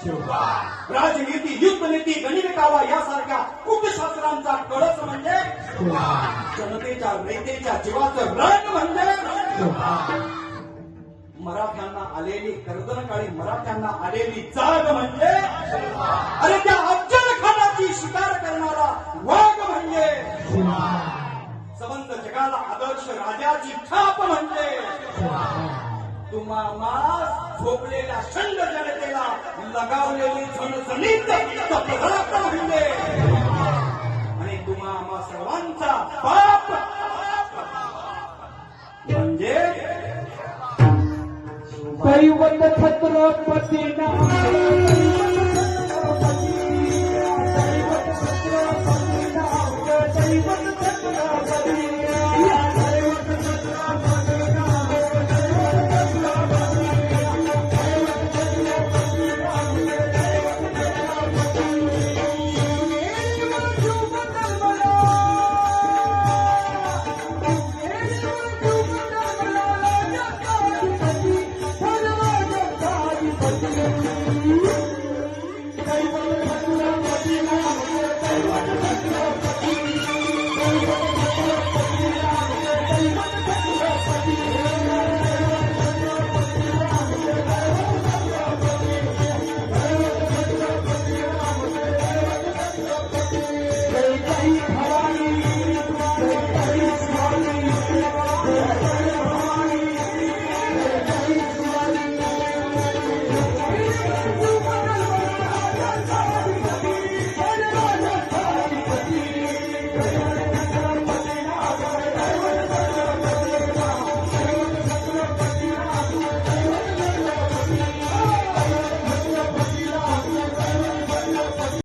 राजनीती युद्धनीती गणित कावा यासारख्या कुटशास्त्रांचा कळस म्हणजे जनतेच्या नेतेच्या जीवाचं रण म्हणजे मराठ्यांना आलेली कर्दनकाळी मराठ्यांना आलेली जाग म्हणजे अरे त्या अफजल खानाची शिकार करणारा वाघ म्हणजे समंत जगाला आदर्श राजाची छाप म्हणजे तुम्हाला झोपलेल्या शंड जनते लगावलेली झणझणीत चपराक म्हणजे आणि तुम्हा आम्हा सर्वांचा बाप म्हणजे दैवत छत्रपती नाम दैवत छत्रपती नाम दैवत छत्रपती Thank you.